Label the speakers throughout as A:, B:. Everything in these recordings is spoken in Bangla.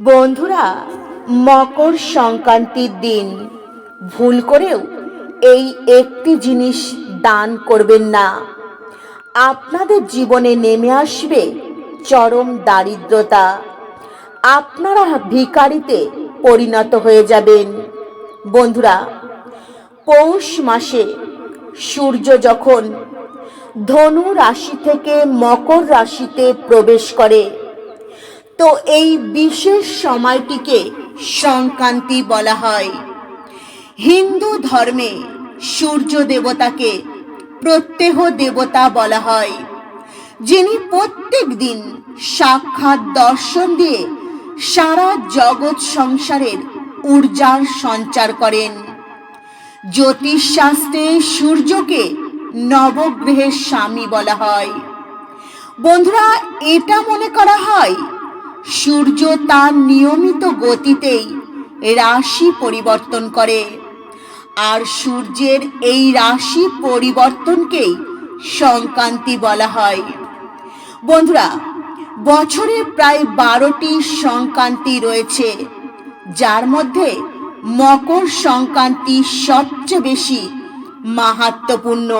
A: বন্ধুরা, মকর সংক্রান্তির দিন। ভুল করেও এই একটি জিনিস দান করবেন না। আপনাদের জীবনে নেমে আসবে চরম দারিদ্রতা। আপনারা ভিকারিতে পরিণত হয়ে যাবেন। বন্ধুরা, পৌষ মাসে সূর্য যখন ধনু রাশি থেকে মকর রাশিতে প্রবেশ করে তো এই বিশেষ সময়টিকে সংক্রান্তি বলা হয়। হিন্দু ধর্মে সূর্য দেবতাকে প্রত্যেহ দেবতা বলা হয়, যিনি প্রত্যেক দিন সাক্ষাৎ দর্শন দিয়ে সারা জগৎ সংসারের ঊর্জার সঞ্চার করেন। জ্যোতিষশাস্ত্রে সূর্যকে নবগ্রহের স্বামী বলা হয়। বন্ধুরা, এটা মনে করা হয় সূর্য তার নিয়মিত গতিতেই রাশি পরিবর্তন করে। আর সূর্যের এই রাশি পরিবর্তনকেই সংক্রান্তি বলা হয়। বন্ধুরা, বছরে প্রায় বারোটি সংক্রান্তি রয়েছে, যার মধ্যে মকর সংক্রান্তি সবচেয়ে বেশি মাহাত্মপূর্ণ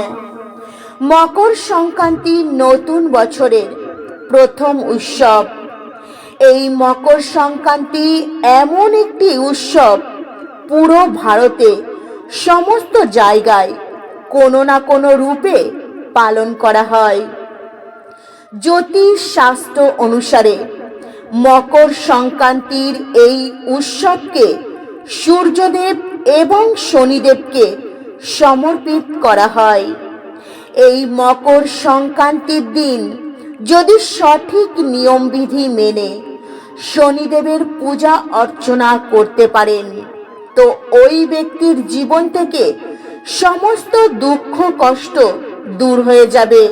A: মকর সংক্রান্তি নতুন বছরের প্রথম উৎসব। এই মকর সংক্রান্তি এমন একটি উৎসব পুরো ভারতে সমস্ত জায়গায় কোনো না কোনো রূপে পালন করা হয়। জ্যোতিষ শাস্ত্র অনুসারে মকর সংক্রান্তির এই উৎসবকে সূর্যদেব এবং শনিদেবকে সমর্পিত করা হয়। এই মকর সংক্রান্তির দিন যদি সঠিক নিয়মবিধি মেনে শনিদেবের পূজা অর্চনা করতে পারেন। তো ওই ব্যক্তির জীবন থেকে সমস্ত দুঃখ, কষ্ট দূর হয়ে যাবে।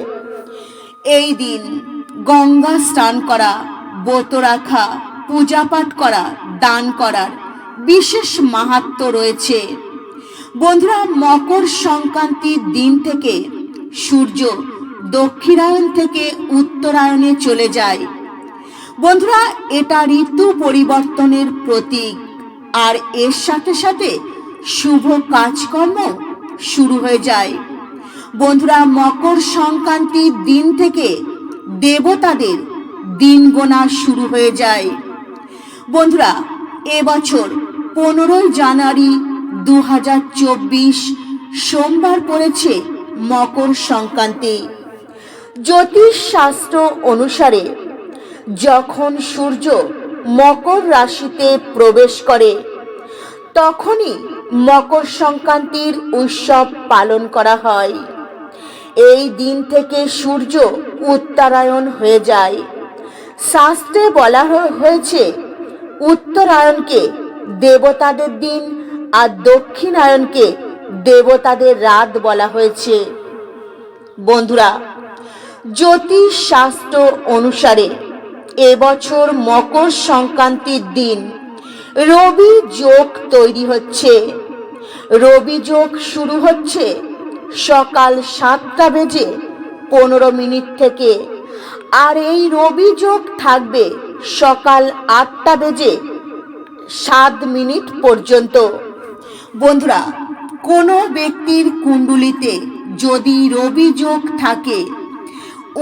A: এই দিন গঙ্গা স্নান করা, ব্রত রাখা, পূজা পাঠ করা, দান করার বিশেষ মাহাত্ম রয়েছে। বন্ধুরা, মকর সংক্রান্তির দিন থেকে সূর্য দক্ষিণায়ন থেকে উত্তরায়ণে চলে যায়। বন্ধুরা, এটা ঋতু পরিবর্তনের প্রতীক। আর এর সাথে সাথে শুভ কাজকর্ম শুরু হয়ে যায়। বন্ধুরা, মকর সংক্রান্তির দিন থেকে দেবতাদের দিন গোনা শুরু হয়ে যায়। বন্ধুরা, এবছর পনেরোই জানুয়ারি দু হাজার চব্বিশ সোমবার পড়েছে মকর সংক্রান্তি। জ্যোতিষ শাস্ত্র অনুসারে যখন সূর্য মকর রাশিতে প্রবেশ করে, তখনই মকর সংক্রান্তির উৎসব পালন করা হয়। এই দিন থেকে সূর্য উত্তরায়ণ হয়ে যায়। শাস্ত্রে বলা হয়েছে, উত্তরায়ণকে দেবতাদের দিন আর দক্ষিণায়নকে দেবতাদের রাত বলা হয়েছে। বন্ধুরা জ্যোতিষ শাস্ত্র অনুসারে এবছর মকর সংক্রান্তির দিন। রবি যোগ তৈরি হচ্ছে। রবি যোগ শুরু হচ্ছে সকাল সাতটা বেজে পনেরো মিনিট থেকে। আর এই রবি যোগ থাকবে সকাল আটটা বেজে সাত মিনিট পর্যন্ত। বন্ধুরা, কোনো ব্যক্তির কুণ্ডুলিতে যদি রবি যোগ থাকে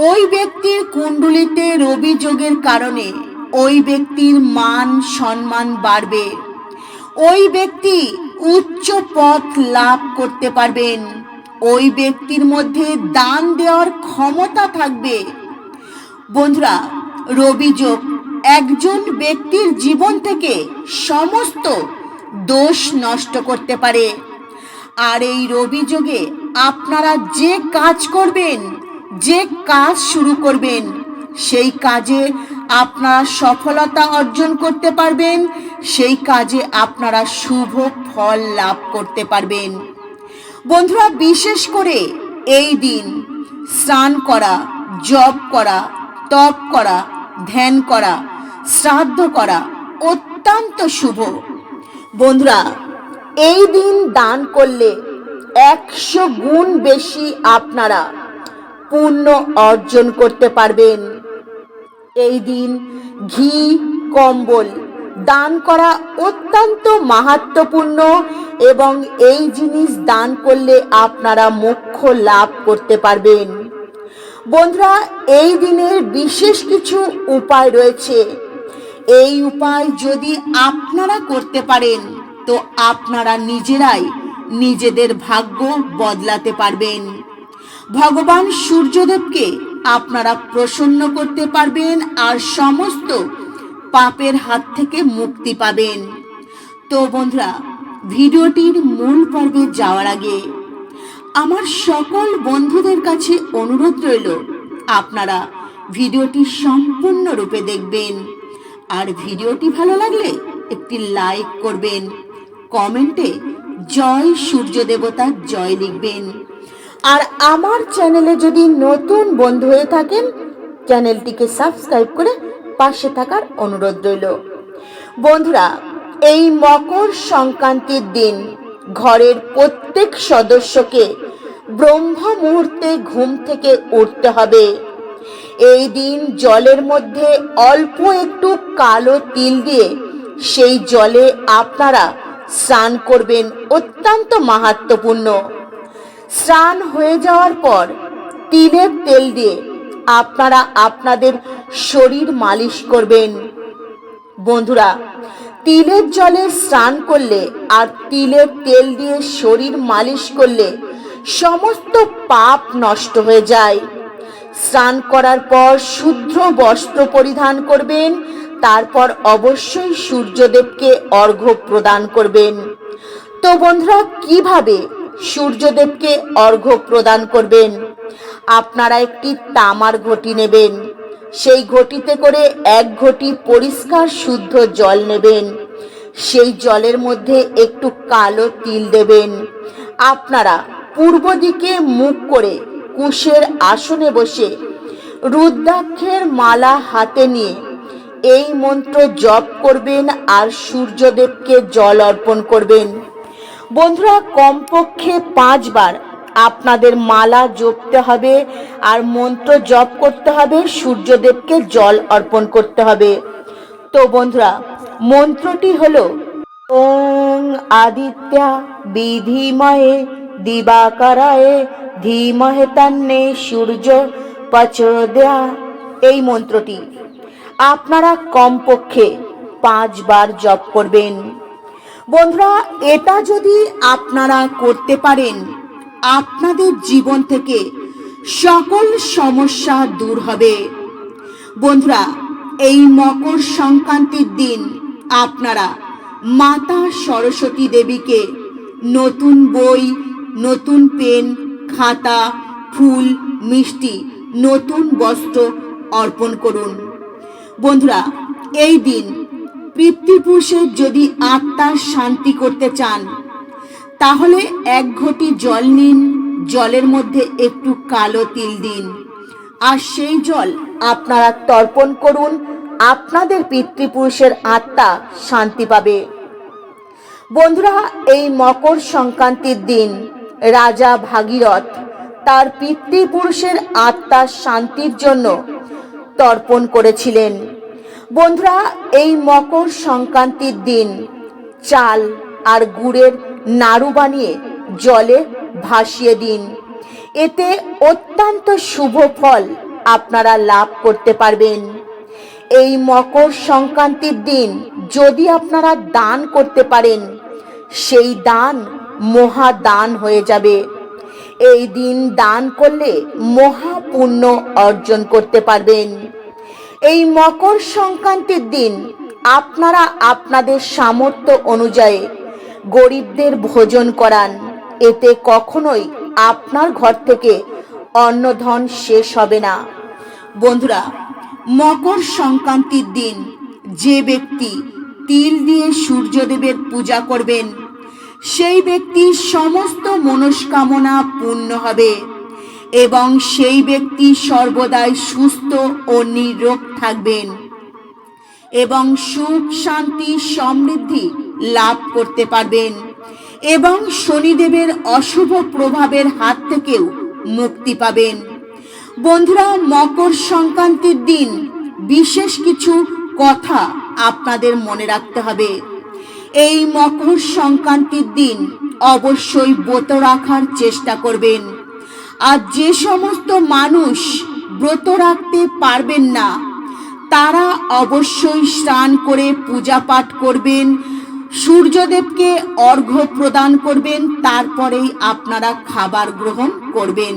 A: ওই ব্যক্তির কুণ্ডুলিতে রবি যোগের কারণে ওই ব্যক্তির মান সম্মান বাড়বে। ওই ব্যক্তি উচ্চ পথ লাভ করতে পারবেন। ওই ব্যক্তির মধ্যে দান দেওয়ার ক্ষমতা থাকবে। বন্ধুরা রবি যোগ একজন ব্যক্তির জীবন থেকে সমস্ত দোষ নষ্ট করতে পারে। আর এই রবি যোগে আপনারা যে কাজ করবেন যে কাজ শুরু করবেন, সেই কাজে আপনারা সফলতা অর্জন করতে পারবেন, সেই কাজে আপনারা শুভ ফল লাভ করতে পারবেন। বন্ধুরা, বিশেষ করে এই দিন স্নান করা, জপ করা, তপ করা, ধ্যান করা, শ্রাদ্ধ করা অত্যন্ত শুভ। বন্ধুরা, এই দিন দান করলে একশো গুণ বেশি আপনারা পুণ্য অর্জন করতে পারবেন। এই দিন ঘি, কম্বল দান করা অত্যন্ত মাহাত্মপূর্ণ এবং এই জিনিস দান করলে আপনারা মোক্ষ লাভ করতে পারবেন। বন্ধুরা, এই দিনের বিশেষ কিছু উপায় রয়েছে। এই উপায় যদি আপনারা করতে পারেন, তো আপনারা নিজেরাই নিজেদের ভাগ্য বদলাতে পারবেন। ভগবান সূর্যদেবকে আপনারা প্রসন্ন করতে পারবেন আর সমস্ত পাপের হাত থেকে মুক্তি পাবেন। তো বন্ধুরা, ভিডিওটির মূল পর্বে যাওয়ার আগে আমার সকল বন্ধুদের কাছে অনুরোধ রইল, আপনারা ভিডিওটি সম্পূর্ণরূপে দেখবেন। আর ভিডিওটি ভালো লাগলে একটি লাইক করবেন, কমেন্টে জয় সূর্য দেবতার জয় লিখবেন। আর আমার চ্যানেলে যদি নতুন বন্ধু হয়ে থাকেন, চ্যানেলটিকে সাবস্ক্রাইব করে পাশে থাকার অনুরোধ রইল। বন্ধুরা, এই মকর সংক্রান্তির দিন ঘরের প্রত্যেক সদস্যকে ব্রহ্ম মুহূর্তে ঘুম থেকে উঠতে হবে। এই দিন জলের মধ্যে অল্প একটু কালো তিল দিয়ে সেই জলে আপনারা স্নান করবেন অত্যন্ত মাহাত্মপূর্ণ। স্নান হয়ে যাওয়ার পর তিলের তেল দিয়ে আপনারা আপনাদের শরীর মালিশ করবেন। বন্ধুরা তিলের জলে স্নান করলে আর তিলের তেল দিয়ে শরীর মালিশ করলে সমস্ত পাপ নষ্ট হয়ে যায়। স্নান করার পর শুদ্ধ বস্ত্র পরিধান করবেন, তারপর অবশ্যই সূর্যদেবকে অর্ঘ্য প্রদান করবেন। তো বন্ধুরা, কীভাবে সূর্যদেবকে অর্ঘ্য প্রদান করবেন। আপনারা একটি তামার ঘটি নেবেন। সেই ঘটিতে করে এক ঘটি পরিষ্কার শুদ্ধ জল নেবেন। সেই জলের মধ্যে একটু কালো তিল দেবেন। আপনারা পূর্ব দিকে মুখ করে কুশের আসনে বসে রুদ্রাক্ষের মালা হাতে নিয়ে এই মন্ত্র জপ করবেন আর সূর্যদেবকে জল অর্পণ করবেন। বন্ধুরা, কমপক্ষে পাঁচবার আপনাদের মালা জপতে হবে আর মন্ত্র জপ করতে হবে, সূর্যদেবকে জল অর্পণ করতে হবে। তো বন্ধুরা, মন্ত্রটি হলো, ওং আদিত্যা বিধিময়ে দিবাকরায়ে ধীমহে তান্নে সূর্য পচোদয়া এই মন্ত্রটি। আপনারা কমপক্ষে পাঁচবার জপ করবেন। বন্ধুরা, এটা যদি আপনারা করতে পারেন, আপনাদের জীবন থেকে সকল সমস্যা দূর হবে। বন্ধুরা, এই মকর সংক্রান্তির দিন আপনারা মাতা সরস্বতী দেবীকে নতুন বই, নতুন পেন, খাতা, ফুল, মিষ্টি, নতুন বস্ত্র অর্পণ করুন। বন্ধুরা, এই দিন পিতৃপুরুষের যদি আত্মার শান্তি করতে চান, তাহলে এক ঘটি জল নিন, জলের মধ্যে একটু কালো তিল দিন। আর সেই জল আপনারা তর্পণ করুন, আপনাদের পিতৃপুরুষের আত্মা শান্তি পাবে। বন্ধুরা, এই মকর সংক্রান্তির দিন রাজা ভাগীরথ তার পিতৃপুরুষের আত্মার শান্তির জন্য তর্পণ করেছিলেন। বন্ধুরা, এই মকর সংক্রান্তির দিন চাল আর গুড়ের নাড়ু বানিয়ে জলে ভাসিয়ে দিন। এতে অত্যন্ত শুভ ফল আপনারা লাভ করতে পারবেন। এই মকর সংক্রান্তির দিন যদি আপনারা দান করতে পারেন, সেই দান মহাদান হয়ে যাবে। এই দিন দান করলে মহাপুণ্য অর্জন করতে পারবেন। এই মকর সংক্রান্তির দিন আপনারা আপনাদের সামর্থ্য অনুযায়ী গরিবদের ভোজন করান। এতে কখনোই আপনার ঘর থেকে অন্নধন শেষ হবে না। বন্ধুরা, মকর সংক্রান্তির দিন যে ব্যক্তি তিল দিয়ে সূর্যদেবের পূজা করবেন, সেই ব্যক্তির সমস্ত মনস্কামনা পূর্ণ হবে। এবং সেই ব্যক্তি সর্বদাই সুস্থ ও নিরোগ থাকবেন এবং সুখ, শান্তি, সমৃদ্ধি লাভ করতে পারবেন এবং শনিদেবের অশুভ প্রভাবের হাত থেকেও মুক্তি পাবেন। বন্ধুরা, মকর সংক্রান্তির দিন বিশেষ কিছু কথা আপনাদের মনে রাখতে হবে। এই মকর সংক্রান্তির দিন অবশ্যই ব্রত রাখার চেষ্টা করবেন। আর যে সমস্ত মানুষ ব্রত রাখতে পারবেন না, তারা অবশ্যই স্নান করে পূজা পাঠ করবেন, সূর্যদেবকে অর্ঘ্য প্রদান করবেন, তারপরেই আপনারা খাবার গ্রহণ করবেন।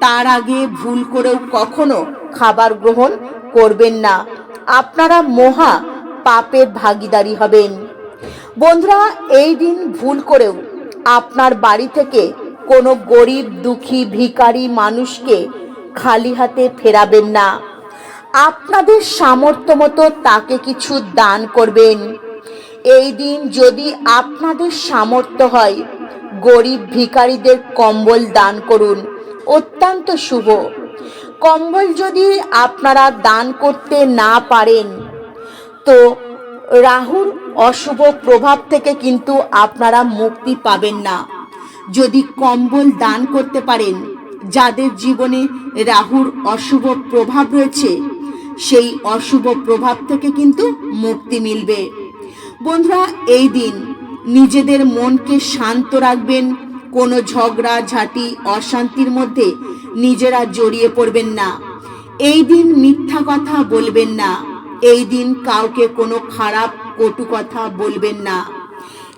A: তার আগে ভুল করেও কখনো খাবার গ্রহণ করবেন না। আপনারা মহা পাপের ভাগিদারি হবেন। বন্ধুরা, এই দিন ভুল করেও আপনার বাড়ি থেকে কোনো গরিব, দুঃখী, ভিখারি মানুষকে খালি হাতে ফেরাবেন না। আপনাদের সামর্থ্য মতো তাকে কিছু দান করবেন। এই দিন যদি আপনাদের সামর্থ্য হয়, গরিব ভিখারিদের কম্বল দান করুন। অত্যন্ত শুভ। কম্বল যদি আপনারা দান করতে না পারেন, তো রাহুর অশুভ প্রভাব থেকে কিন্তু আপনারা মুক্তি পাবেন না। যদি কম্বল দান করতে পারেন, যাদের জীবনে রাহুর অশুভ প্রভাব রয়েছে, সেই অশুভ প্রভাব থেকে কিন্তু মুক্তি মিলবে। বন্ধুরা, এই দিন নিজেদের মনকে শান্ত রাখবেন, কোনো ঝগড়া, ঝাঁটি, অশান্তির মধ্যে নিজেরা জড়িয়ে পড়বেন না। এই দিন মিথ্যা কথা বলবেন না। এই দিন কাউকে কোনো খারাপ কটু কথা বলবেন না।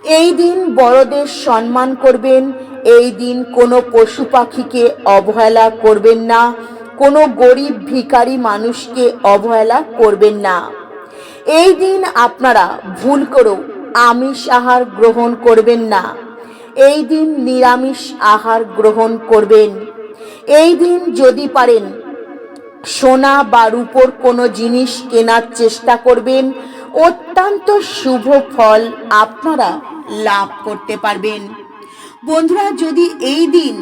A: এই দিন বড়দের সম্মান করবেন, এই দিন কোনো পশু পাখিকে অবহেলা করবেন না, কোনো গরিব ভিখারি মানুষকে অবহেলা করবেন না। এই দিন আপনারা ভুল করেও আমিষ আহার গ্রহণ করবেন না। এই দিন নিরামিষ আহার গ্রহণ করবেন। এই দিন যদি পারেন, সোনা বা রূপোর কোনো জিনিস কেনার চেষ্টা করবেন অত্যন্ত শুভ ফল আপনারা লাভ করতে পারবেন। বন্ধুরা, যদি এই দিন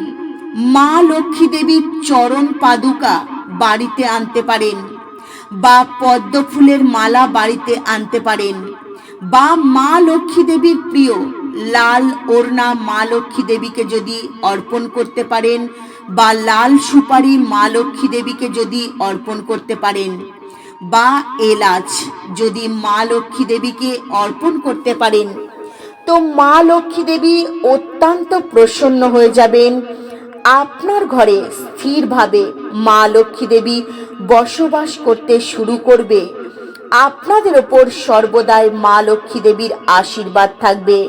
A: মা লক্ষ্মী দেবীর চরণ পাদুকা বাড়িতে আনতে পারেন বা পদ্ম ফুলের মালা বাড়িতে আনতে পারেন বা মা লক্ষ্মী দেবীর প্রিয় লাল ওড়না মা লক্ষ্মী দেবীকে যদি অর্পণ করতে পারেন বা লাল সুপারি মা লক্ষ্মী দেবীকে যদি অর্পণ করতে পারেন বা এলাচ যদি মা লক্ষ্মী দেবীকে অর্পণ করতে পারেন, তো মা লক্ষ্মী দেবী অত্যন্ত প্রসন্ন হয়ে যাবেন। আপনার ঘরে স্থিরভাবে মা লক্ষ্মী দেবী বসবাস করতে শুরু করবে। আপনাদের ওপর সর্বদাই মা লক্ষ্মী দেবীর আশীর্বাদ থাকবে।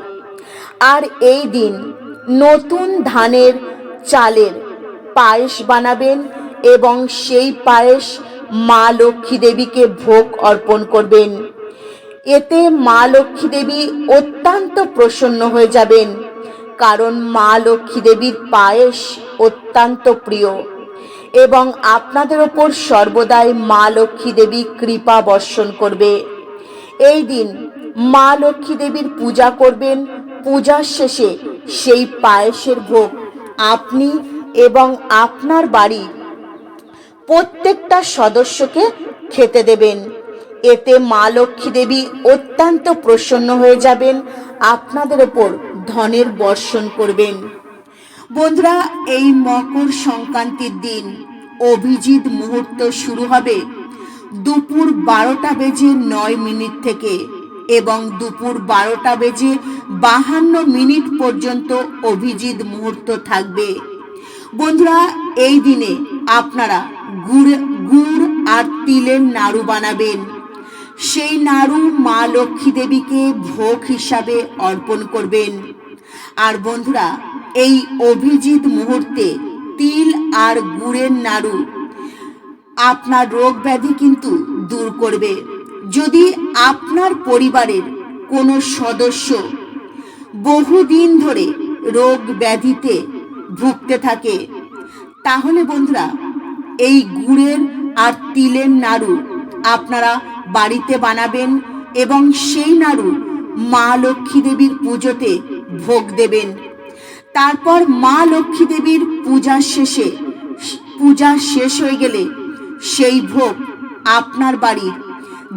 A: আর এই দিন নতুন ধানের চালের পায়েস বানাবেন এবং সেই পায়েস মা লক্ষ্মী দেবীকে ভোগ অর্পণ করবেন। এতে মা লক্ষ্মী দেবী অত্যন্ত প্রসন্ন হয়ে যাবেন, কারণ মা লক্ষ্মী দেবীর পায়েস অত্যন্ত প্রিয় এবং আপনাদের ওপর সর্বদাই মা লক্ষ্মী দেবী কৃপা বর্ষণ করবে। এই দিন মা লক্ষ্মী দেবীর পূজা করবেন। পূজার শেষে সেই পায়েসের ভোগ আপনি এবং আপনার বাড়ি প্রত্যেকটা সদস্যকে খেতে দেবেন। এতে মা লক্ষ্মী দেবী অত্যন্ত প্রসন্ন হয়ে যাবেন, আপনাদের ওপর ধনের বর্ষণ করবেন। বন্ধুরা, এই মকর সংক্রান্তির দিন অভিজিৎ মুহূর্ত শুরু হবে দুপুর বারোটা বেজে নয় মিনিট থেকে এবং দুপুর বারোটা বেজে বাহান্ন মিনিট পর্যন্ত অভিজিৎ মুহূর্ত থাকবে। বন্ধুরা, এই দিনে আপনারা গুড় গুড় আর তিলের নাড়ু বানাবেন। সেই নাড়ু মা লক্ষ্মী দেবীকে ভোগ হিসাবে অর্পণ করবেন। আর বন্ধুরা, এই অভিজিৎ মুহূর্তে তিল আর গুড়ের নাড়ু আপনার রোগ ব্যাধি কিন্তু দূর করবে। যদি আপনার পরিবারের কোনো সদস্য বহুদিন ধরে রোগ ব্যাধিতে ভুগতে থাকে তাহলে বন্ধুরা, এই গুড়ের আর তিলের নাড়ু আপনারা বাড়িতে বানাবেন এবং সেই নাড়ু মা লক্ষ্মী দেবীর পুজোতে ভোগ দেবেন। তারপর মা লক্ষ্মী দেবীর পূজার শেষে, পূজা শেষ হয়ে গেলে সেই ভোগ আপনার বাড়ির।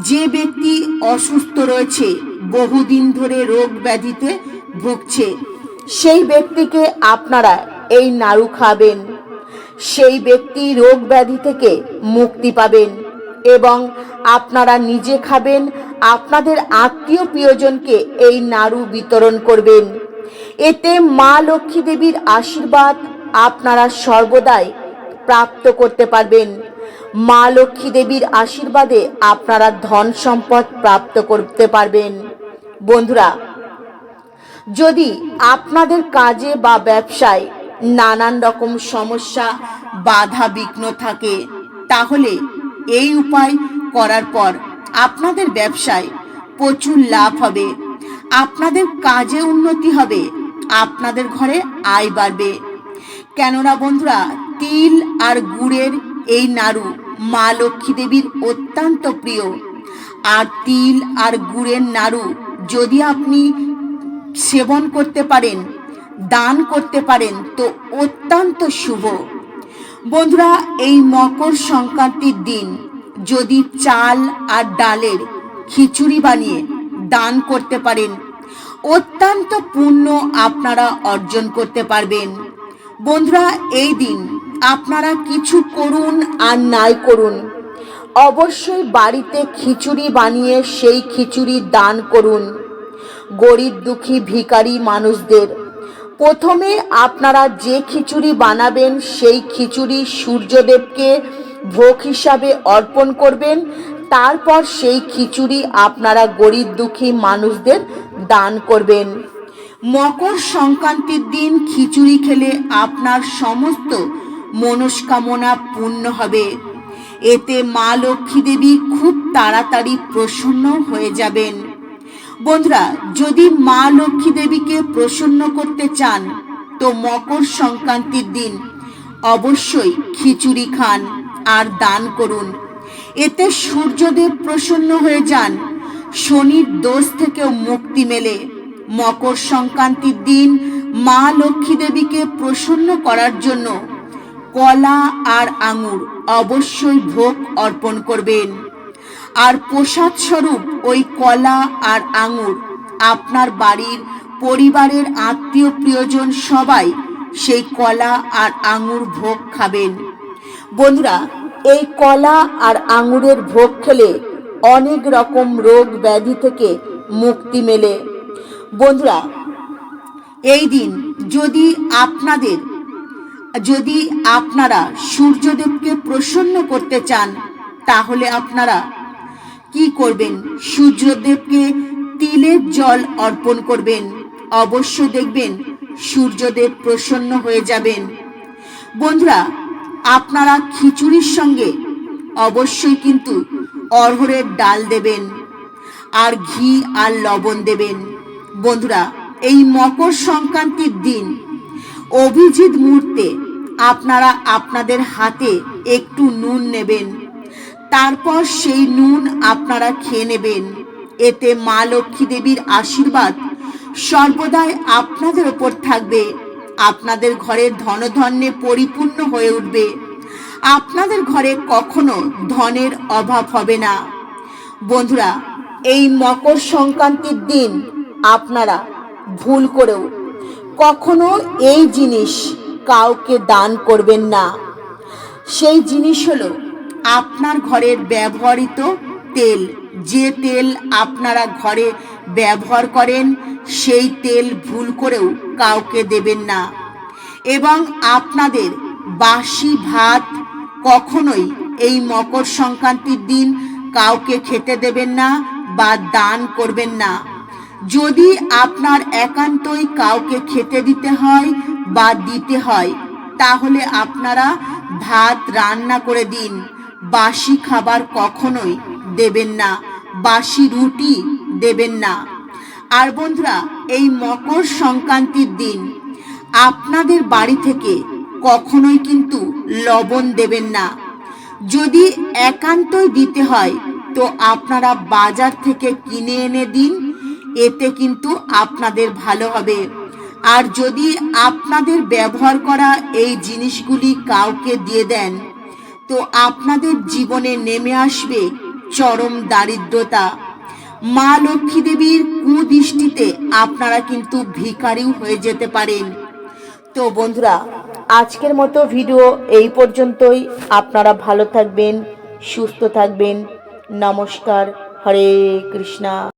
A: যে ব্যক্তি অসুস্থ রয়েছে, বহুদিন ধরে রোগ ব্যাধিতে ভুগছে, সেই ব্যক্তিকে আপনারা এই নাড়ু খাবেন। সেই ব্যক্তি রোগ ব্যাধি থেকে মুক্তি পাবেন এবং আপনারা নিজে খাবেন, আপনাদের আত্মীয় প্রিয়জনকে এই নাড়ু বিতরণ করবেন। এতে মা লক্ষ্মী দেবীর আশীর্বাদ আপনারা সর্বদাই প্রাপ্ত করতে পারবেন। মা লক্ষ্মী দেবীর আশীর্বাদে আপনারা ধন সম্পদ প্রাপ্ত করতে পারবেন। বন্ধুরা, যদি আপনাদের কাজে বা ব্যবসায় নানান রকম সমস্যা, বাধা বিঘ্ন থাকে। তাহলে এই উপায় করার পর আপনাদের ব্যবসায় প্রচুর লাভ হবে। আপনাদের কাজে উন্নতি হবে। আপনাদের ঘরে আয় বাড়বে। কেননা বন্ধুরা, তিল আর গুড়ের এই নাড়ু মা লক্ষ্মী দেবীর অত্যন্ত প্রিয়। আর তিল আর গুড়ের নাড়ু যদি আপনি সেবন করতে পারেন দান করতে পারেন, তো অত্যন্ত শুভ। বন্ধুরা, এই মকর সংক্রান্তির দিন যদি চাল আর ডালের খিচুড়ি বানিয়ে দান করতে পারেন, অত্যন্ত পুণ্য আপনারা অর্জন করতে পারবেন। বন্ধুরা, এই দিন আপনারা কিছু করুন আর নাই করুন। অবশ্যই বাড়িতে খিচুড়ি বানিয়ে সেই খিচুড়ি দান করুন। গরিব দুঃখী ভিখারি মানুষদের প্রথমে আপনারা যে খিচুড়ি বানাবেন, সেই খিচুড়ি সূর্যদেবকে ভোগ হিসাবে অর্পণ করবেন। তারপর সেই খিচুড়ি আপনারা গরিব দুঃখী মানুষদের দান করবেন। মকর সংক্রান্তির দিন খিচুড়ি খেলে আপনার সমস্ত মনস্কামনা পূর্ণ হবে। এতে মা লক্ষ্মী দেবী খুব তাড়াতাড়ি প্রসন্ন হয়ে যাবেন। বন্ধুরা, যদি মা লক্ষ্মী দেবীকে প্রসন্ন করতে চান, তো মকর সংক্রান্তির দিন অবশ্যই খিচুড়ি খান আর দান করুন। এতে সূর্যদেব প্রসন্ন হয়ে যান। শনির দোষ থেকেও মুক্তি মেলে। মকর সংক্রান্তির দিন মা লক্ষ্মী দেবীকে প্রসন্ন করার জন্য কলা আর আঙুর অবশ্যই ভোগ অর্পণ করবেন। আর প্রসাদ স্বরূপ ওই কলা আর আঙুর। আপনার বাড়ির পরিবারের আত্মীয় প্রিয়জন সবাই সেই কলা আর আঙুর ভোগ খাবেন। বন্ধুরা, এই কলা আর আঙুরের ভোগ খেলে অনেক রকম রোগ ব্যাধি থেকে মুক্তি মেলে। বন্ধুরা, এই দিন যদি আপনাদের, যদি আপনারা সূর্যদেবকে প্রসন্ন করতে চান, তাহলে আপনারা কি করবেন? সূর্যদেবকে তিলের জল অর্পণ করবেন। অবশ্য দেখবেন সূর্যদেব প্রসন্ন হয়ে যাবেন। বন্ধুরা, আপনারা খিচুড়ির সঙ্গে অবশ্যই কিন্তু অরহরের ডাল দেবেন আর ঘি আর লবণ দেবেন। বন্ধুরা, এই মকর সংক্রান্তির দিন অভিজিৎ মুহূর্তে আপনারা আপনাদের হাতে একটু নুন নেবেন। তারপর সেই নুন আপনারা খেয়ে নেবেন। এতে মা লক্ষ্মী দেবীর আশীর্বাদ সর্বদাই আপনাদের ওপর থাকবে। আপনাদের ঘরে ধনধন্যে পরিপূর্ণ হয়ে উঠবে। আপনাদের ঘরে কখনো ধনের অভাব হবে না। বন্ধুরা, এই মকর সংক্রান্তির দিন আপনারা ভুল করেও কখনো এই জিনিস কাউকে দান করবেন না। সেই জিনিস হলো আপনার ঘরের ব্যবহৃত তেল, যে তেল আপনারা ঘরে ব্যবহার করেন, সেই তেল ভুল করেও কাউকে দেবেন না। এবং আপনাদের বাসি ভাত কখনোই এই মকর সংক্রান্তির দিন কাউকে খেতে দেবেন না বা দান করবেন না। যদি আপনার একান্তই কাউকে খেতে দিতে হয় বা দিতে হয়, তাহলে আপনারা ভাত রান্না করে দিন। বাসি খাবার কখনোই দেবেন না, বাসি রুটি দেবেন না। আর বন্ধুরা, এই মকর সংক্রান্তির দিন আপনাদের বাড়ি থেকে কখনোই কিন্তু লবণ দেবেন না। যদি একান্তই দিতে হয়, তো আপনারা বাজার থেকে কিনে এনে দিন, এতে কিন্তু আপনাদের ভালো হবে। আর যদি আপনাদের ব্যবহার করা এই জিনিসগুলি কাউকে দিয়ে দেন তো আপনাদের জীবনে নেমে আসবে চরম দারিদ্রতা। মা লক্ষ্মী দেবীর কুদৃষ্টিতে আপনারা কিন্তু ভিখারিও হয়ে যেতে পারেন। তো বন্ধুরা, আজকের মতো ভিডিও এই পর্যন্তই। আপনারা ভালো থাকবেন, সুস্থ থাকবেন। নমস্কার, হরে কৃষ্ণা।